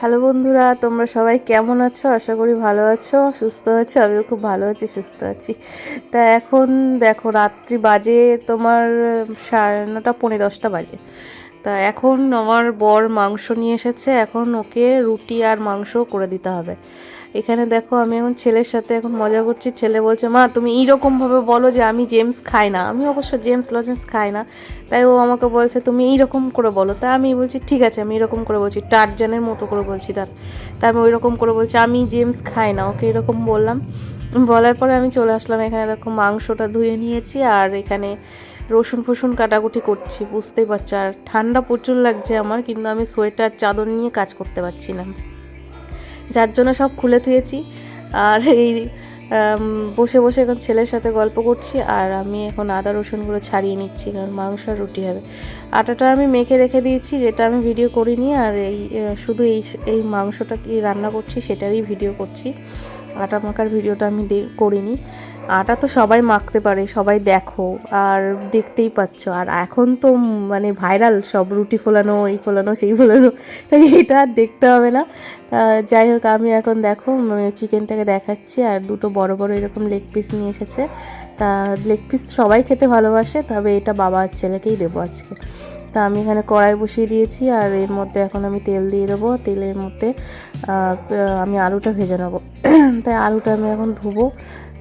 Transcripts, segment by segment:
Hello বন্ধুরা, তোমরা সবাই কেমন আছো? আশা করি ভালো আছো, সুস্থ আছো, আমিও খুব ভালো আছি, সুস্থ আছি। তা এখন দেখো, রাত্রি বাজে তোমার সাড়ে নটা, পৌনে দশটা বাজে। তা এখন আমার বর মাংস নিয়ে এসেছে, এখন ওকে রুটি আর মাংস করে দিতে হবে। এখানে দেখো আমি এখন ছেলের সাথে এখন মজা করছি। ছেলে বলছে, মা, তুমি এইরকমভাবে বলো যে আমি জেমস খাই না। আমি অবশ্য জেমস লজেন্স খাই না। তাই ও আমাকে বলছে, তুমি এইরকম করে বলো। তা আমি বলছি, ঠিক আছে, আমি এরকম করে বলছি। টার্জানের মতো করে বলছি তার। তা আমি ওইরকম করে বলছি, আমি জেমস খাই না। ওকে এরকম বললাম। বলার পরে আমি চলে আসলাম। এখানে দেখো মাংসটা ধুয়ে নিয়েছি আর এখানে রসুন ফসুন কাটাকুটি করছি, বুঝতেই পারছি। আর ঠান্ডা প্রচুর লাগছে আমার, কিন্তু আমি সোয়েটার, চাদর নিয়ে কাজ করতে পারছি না। যার জন্য সব খুলে থুয়েছি। আর এই বসে বসে এখন ছেলের সাথে গল্প করছি আর আমি এখন আদা রসুনগুলো ছাড়িয়ে নিচ্ছি, কারণ মাংস আর রুটি হবে। আটাটা আমি মেখে রেখে দিয়েছি, যেটা আমি ভিডিও করিনি, আর এই শুধু এই এই মাংসটা কি রান্না করছি সেটারই ভিডিও করছি। আটা মাখার ভিডিওটা আমি করিনি। আটা তো সবাই মাখতে পারে, সবাই দেখো, আর দেখতেই পাচ্ছ। আর এখন তো মানে ভাইরাল সব রুটি ফোলানো, এই ফোলানো, সেই ফোলানো, তাই এটা আর দেখতে হবে না। যাই হোক, আমি এখন দেখো চিকেনটাকে দেখাচ্ছি, আর দুটো বড় বড় এরকম লেগ পিস নিয়ে এসেছে। তা লেগ পিস সবাই খেতে ভালোবাসে, তবে এটা বাবা ছেলেকেই দেবো আজকে। তা আমি এখানে কড়াই বসিয়ে দিয়েছি আর এর মধ্যে এখন আমি তেল দিয়ে দেবো। তেলের মধ্যে আমি আলুটা ভেজে নেব। তাই আলুটা আমি এখন ধুবো।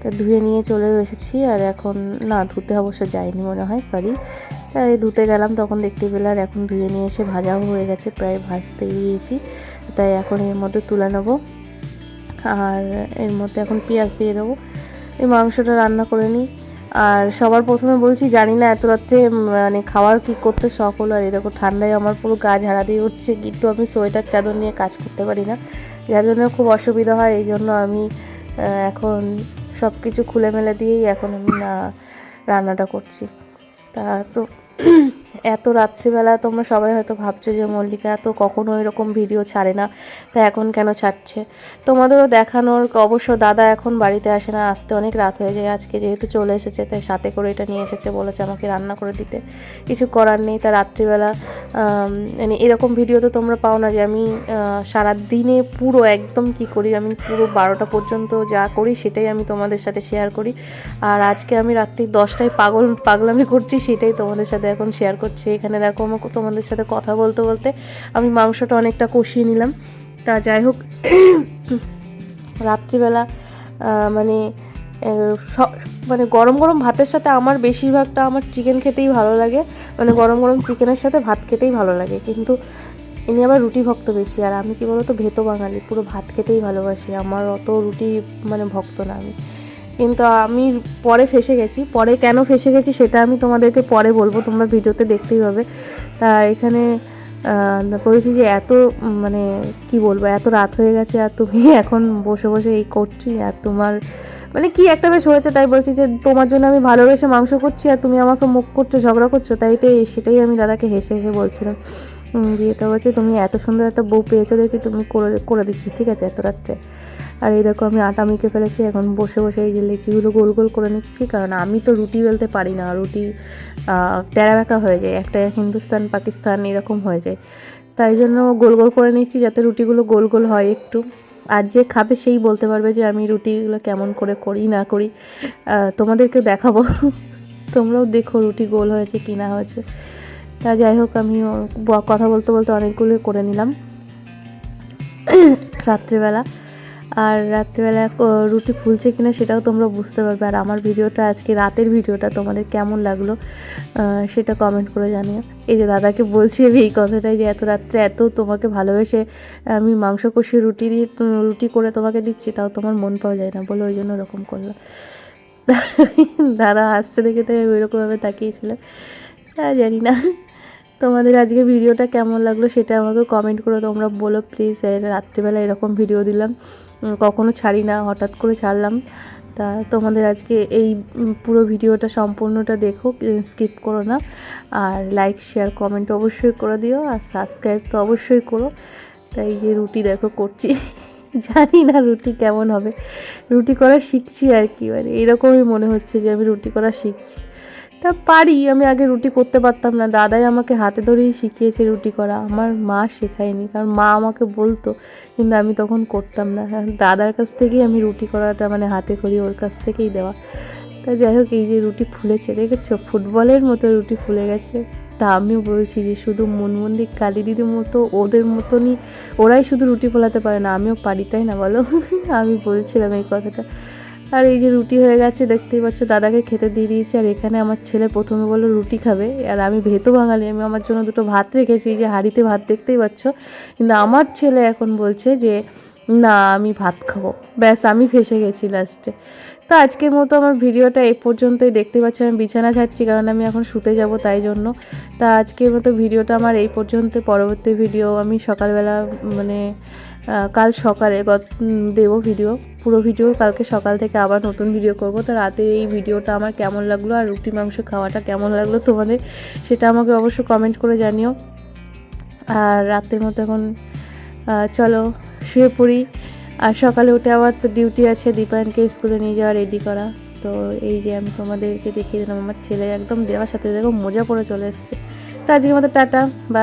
তা ধুয়ে নিয়ে চলে এসেছি আর এখন, না, ধুতে অবশ্য যায়নি মনে হয় সরি তাই ধুতে গেলাম, তখন দেখতে পেলে আর এখন ধুয়ে নিয়ে এসে ভাজাও হয়ে গেছে, প্রায় ভাজতে দিয়েছি। তাই এখন এর মধ্যে তুলে নেব। আর এর মধ্যে এখন পেঁয়াজ দিয়ে দেবো। এই মাংসটা রান্না করে নিই। আর সবার প্রথমে বলছি, জানি না এত রাত্রে মানে খাওয়ার কি করতে শখ হলো, আর এই দেখো ঠান্ডায় আমার পুরো গা ঝাড়া দিয়ে উঠছে, কিন্তু আমি সোয়েটার, চাদর নিয়ে কাজ করতে পারি না। যার জন্য খুব অসুবিধা হয়, এই জন্য আমি এখন সব কিছু খুলে মেলে দিয়েই এখন আমি রান্নাটা করছি। তা তো এত রাত্রিবেলা তোমরা সবাই হয়তো ভাবছ যে মল্লিকা তো কখনো এরকম ভিডিও ছাড়ে না, তা এখন কেন ছাড়ছে? তোমাদেরও দেখানোর অবশ্য দাদা এখন বাড়িতে আসে না, আসতে অনেক রাত হয়ে যায়, আজকে যেহেতু চলে এসেছে, তাই সাথে করে এটা নিয়ে এসেছে, বলেছে আমাকে রান্না করে দিতে। কিছু করার নেই, তা রাত্রিবেলা মানে এরকম ভিডিও তো তোমরা পাও না যে আমি সারা দিনে পুরো একদম কি করি, আমি পুরো বারোটা পর্যন্ত যা করি সেটাই আমি তোমাদের সাথে শেয়ার করি। আর আজকে আমি রাত্রি দশটায় পাগল, পাগলামি করছি, সেটাই তোমাদের সাথে এখন শেয়ার করছি, এখানে দেখো আমাকে তোমাদের সাথে কথা বলতে বলতে আমি মাংসটা অনেকটা কষিয়ে নিলাম। তা যাই হোক, রাত্রিবেলা মানে মানে গরম গরম ভাতের সাথে আমার বেশিরভাগটা আমার চিকেন খেতেই ভালো লাগে। মানে গরম গরম চিকেনের সাথে ভাত খেতেই ভালো লাগে। কিন্তু ইনি আবার রুটি ভক্ত বেশি। আর আমি কি বলতো, ভেতো বাঙালি, পুরো ভাত খেতেই ভালোবাসি। আমার অত রুটি মানে ভক্ত না আমি। কিন্তু আমি পরে ফেসে গেছি। পরে কেন ফেসে গেছি সেটা আমি তোমাদেরকে পরে বলব, তোমরা ভিডিওতে দেখতেই হবে তা এখানে করেছি যে এত মানে কি বলব, এত রাত হয়ে গেছে আর তুমি এখন বসে বসে এই করছি আর তোমার মানে কি একটা বেশ হয়েছে তাই বলছি যে তোমার জন্য আমি ভালোবেসে মাংস করছি আর তুমি আমাকে মুখ করছ, ঝগড়া করছ, তাই এটাই সেটাই আমি দাদাকে হেসে হেসে বলছিলাম। দিয়ে তো বলছে, তুমি এত সুন্দর একটা বউ পেয়েছ দেখি তুমি করে করে দিচ্ছি, ঠিক আছে? এত রাত্রে। আর এই দেখো আমি আটা মেখে ফেলেছি, এখন বসে বসে এই যে লেচিগুলো গোল গোল করে নিচ্ছি, কারণ আমি তো রুটি বেলতে পারি না। রুটি বেঁকা হয়ে যায়, একটা হিন্দুস্তান, পাকিস্তান এরকম হয়ে যায়। তাই জন্য গোল গোল করে নিচ্ছি যাতে রুটিগুলো গোল গোল হয় একটু। আর যে খাবে সেই বলতে পারবে যে আমি রুটিগুলো কেমন করে করি, না করি। তোমাদেরকে দেখাবো। তোমরাও দেখো রুটি গোল হয়েছে কি না হয়েছে। তা যাই হোক, আমি কথা বলতে বলতে অনেকগুলো করে নিলাম রাত্রিবেলা। আর রাত্রিবেলা রুটি ফুলছে কিনা সেটাও তোমরা বুঝতে পারবে। আর আমার ভিডিওটা আজকে, রাতের ভিডিওটা তোমাদের কেমন লাগল সেটা কমেন্ট করে জানিও। এই যে দাদাকে বলছি আমি এই কথাটাই যে এত রাত্রে এত তোমাকে ভালোবেসে আমি মাংস কষিয়ে রুটি দিয়ে রুটি করে তোমাকে দিচ্ছি, তাও তোমার মন পাওয়া যায় না বলে ওই জন্য ওরকম করল দাদা হাসতে দেখে তো ওইরকমভাবে তাকিয়েছিল জানি না। তোমাদের আজকে ভিডিওটা কেমন লাগল সেটা আমাকে কমেন্ট করে তোমরা বলো প্লিজ রাত্রিবেলা এরকম ভিডিও দিলাম। কখনো ছাড়ি না, হঠাৎ করে ছাড়লাম। তা তোমাদের আজকে এই পুরো ভিডিওটা সম্পূর্ণটা দেখো স্কিপ করো না। আর লাইক শেয়ার কমেন্ট অবশ্যই করে দিও, আর সাবস্ক্রাইব তো অবশ্যই করো। তাই যে রুটি দেখো করছি। জানি না রুটি কেমন হবে। রুটি করা শিখছি আর কি মানে এরকমই মনে হচ্ছে যে আমি রুটি করা শিখছি। তা পারি, আমি আগে রুটি করতে পারতাম না। দাদাই আমাকে হাতে ধরেই শিখিয়েছে রুটি করা। আমার মা শেখায়নি, কারণ মা আমাকে বলতো, কিন্তু আমি তখন করতাম না। দাদার কাছ থেকেই আমি রুটি করাটা মানে হাতে করি ওর কাছ থেকেই দেওয়া। তা যাই হোক, এই যে রুটি ফুলেছে, দেখেছ? ফুটবলের মতো রুটি ফুলে গেছে। তা আমিও বলছি যে শুধু মনমন্দি কালী দিদির মতো, ওদের মতনই ওরাই শুধু রুটি ফোলাতে পারে না, আমিও পারি, তাই না বলো? আমি বলছিলাম এই কথাটা। আর এই যে রুটি হয়ে গেছে, দেখতেই পাচ্ছ দাদাকে খেতে দিয়ে দিয়েছি। আর এখানে আমার ছেলে প্রথমে বলল, রুটি খাবে? আর আমি ভেতো বাঙালি, আমি আমার জন্য দুটো ভাত রেখেছি যে হাঁড়িতে ভাত দেখতেই পাচ্ছ। কিন্তু আমার ছেলে এখন বলছে যে, না, আমি ভাত খাব। ব্যাস, আমি ফেসে গেছি লাস্টে তো আজকের মতো আমার ভিডিওটা এই পর্যন্তই। দেখতে পাচ্ছি আমি বিছানা ছাড়ছি, কারণ আমি এখন শুতে যাব তাই জন্য। তা আজকের মতো ভিডিওটা আমার এই পর্যন্ত। পরবর্তী ভিডিও আমি সকালবেলা মানে কাল সকালে গত দেবো ভিডিও পুরো ভিডিও কালকে সকাল থেকে আবার নতুন ভিডিও করব। তো রাতে এই ভিডিওটা আমার কেমন লাগল আর রুটি মাংস খাওয়াটা কেমন লাগল তোমাদের, সেটা আমাকে অবশ্যই কমেন্ট করে জানিও। আর রাতের মতো এখন চলো শুয়ে পড়ি। আর সকালে উঠে আবার তো ডিউটি আছে দীপায়নকে স্কুলে নিয়ে যাওয়া রেডি করা। তো এই যে আমি তোমাদেরকে দেখিয়ে দিলাম, আমার ছেলে একদম দেওয়ার সাথে দেখো মজা পড়ে চলে এসছে। তো আজকের মতো টাটা বা